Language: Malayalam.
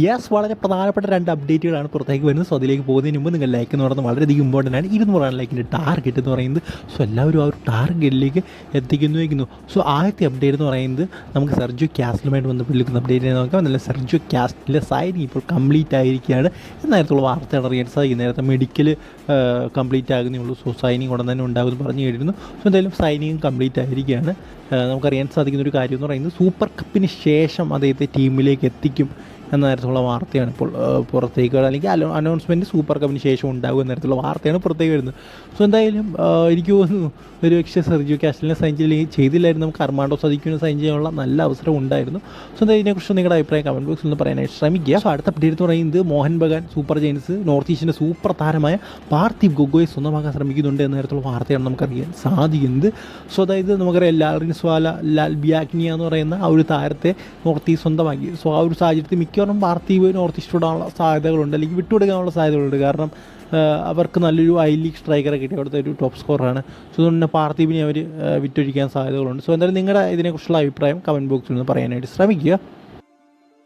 യെസ് വളരെ പ്രധാനപ്പെട്ട രണ്ട് അപ്ഡേറ്റുകളാണ് പുറത്തേക്ക് വരുന്നത്. സോ അതിലേക്ക് പോകുന്നതിന് മുമ്പ് നിങ്ങൾ ലൈക്ക് എന്ന് പറയുന്നത് വളരെയധികം ഇമ്പോർട്ടന്റ് ആണ്. ഇരുന്നൂറാണ് ലൈക്കിന്റെ ടാർഗറ്റ് എന്ന് പറയുന്നത്. സോ എല്ലാവരും ആ ഒരു ടാർഗറ്റിലേക്ക് എത്തിക്കുന്നു സോ ആദ്യത്തെ അപ്ഡേറ്റ് എന്ന് പറയുന്നത് നമുക്ക് സെർജു ക്യാസ്റ്റിലുമായിട്ട് ബന്ധപ്പെട്ട് വിളിക്കുന്ന അപ്ഡേറ്റ് നോക്കാം. നല്ല സെർജു ക്യാസ്റ്റിലെ സൈനിങ് ഇപ്പോൾ കംപ്ലീറ്റ് ആയിരിക്കുകയാണ്. നേരത്തുള്ള വാർത്തകൾ അറിയാൻ സാധിക്കും നേരത്തെ മെഡിക്കൽ കംപ്ലീറ്റ് ആകുന്നേ സോ സൈനിങ് ഉടൻ തന്നെ ഉണ്ടാകുമെന്ന് പറഞ്ഞു കേട്ടിരുന്നു. സോ എന്തായാലും സൈനിങ് കംപ്ലീറ്റ് ആയിരിക്കുകയാണ്. നമുക്കറിയാൻ സാധിക്കുന്ന ഒരു കാര്യം എന്ന് പറയുന്നത് സൂപ്പർ കപ്പിന് ശേഷം അദ്ദേഹത്തെ ടീമിലേക്ക് എത്തിക്കും. എന്ന തരത്തിലുള്ള വാർത്തയാണ് ഇപ്പോൾ പുറത്തേക്ക്. അല്ലെങ്കിൽ അലോ അനൗൺസ്മെന്റ് സൂപ്പർ കപ്പിന് ശേഷം ഉണ്ടാകും എന്ന തരത്തിലുള്ള വാർത്തയാണ് പുറത്തേക്ക് വരുന്നത്. സോ എന്തായാലും എനിക്ക് തോന്നുന്നു ഒരു പക്ഷേ സെർജിയോ കാസ്റ്റലിനെ സൈൻ ചെയ്തില്ലായിരുന്നു. നമുക്ക് അർമാണ്ടോ സദിക്കുവിനെ സൈൻ ചെയ്യാനുള്ള നല്ല അവസരം ഉണ്ടായിരുന്നു. സോ എന്താ ഇതിനെക്കുറിച്ച് നിങ്ങളുടെ അഭിപ്രായം കമന്റ് ബോക്സിൽ നിന്ന് പറയാനായിട്ട് ശ്രമിക്കുക. സോ അടുത്ത അപ്ഡേറ്റ് എന്ന് പറയുന്നത് Mohun Bagan super giants north ഈസ്റ്റിന്റെ super താരമായ പാർത്ഥിവ് ഗൊഗോയെ സ്വന്തമാക്കാൻ ശ്രമിക്കുന്നുണ്ട് എന്ന തരത്തിലുള്ള വാർത്തയാണ് നമുക്കറിയാൻ സാധിക്കുന്നത്. സോ അതായത് നമുക്കറിയാം ലാൽ സ്വാല ലാൽ ബിയാഗ്നിയ എന്ന് പറയുന്ന ആ ഒരു താരത്തെ നോർത്ത് ഈസ്റ്റ് സ്വന്തമാക്കി. സോ ആ ഒരു സാഹചര്യത്തിൽ മിക്കവാറും പാർത്ഥിവ് നോർത്ത് ഈസ്റ്റ് വിടാനുള്ള സാധ്യതകളുണ്ട് അല്ലെങ്കിൽ വിട്ടുകൊടുക്കാനുള്ള സാധ്യതകളുണ്ട്. കാരണം അവർക്ക് നല്ലൊരു ഐ ലീഗ് സ്ട്രൈക്കറെ കിട്ടി. അവിടുത്തെ ഒരു ടോപ്പ് സ്കോറാണ് സോ അതുകൊണ്ട് തന്നെ പാർത്ഥിവിനെ അവർ വിറ്റൊഴിക്കാൻ സാധ്യതകളുണ്ട്. സോ എന്തായാലും നിങ്ങളുടെ ഇതിനെക്കുറിച്ചുള്ള അഭിപ്രായം കമന്റ് ബോക്സിൽ നിന്ന് പറയാനായിട്ട് ശ്രമിക്കുക.